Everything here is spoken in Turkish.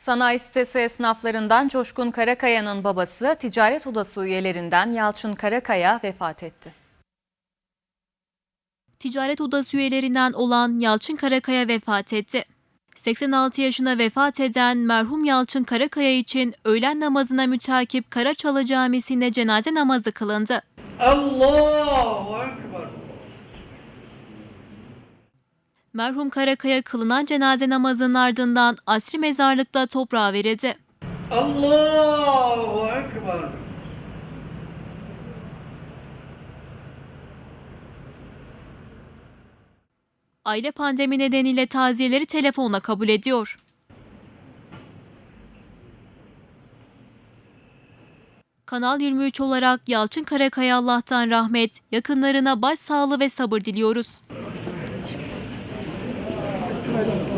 Sanayi sitesi esnaflarından Coşkun Karakaya'nın babası ticaret odası üyelerinden Yalçın Karakaya vefat etti. Ticaret Odası üyelerinden olan Yalçın Karakaya vefat etti. 86 yaşına vefat eden merhum Yalçın Karakaya için öğlen namazına mütakip Karaçalı Camisi'nde cenaze namazı kılındı. Allahu Ekber. Merhum Karakaya kılınan cenaze namazının ardından asri mezarlıkta toprağa verildi. Allahu Ekber. Aile pandemi nedeniyle taziyeleri telefonla kabul ediyor. Kanal 23 olarak Yalçın Karakaya Allah'tan rahmet, yakınlarına başsağlığı ve sabır diliyoruz. don't know.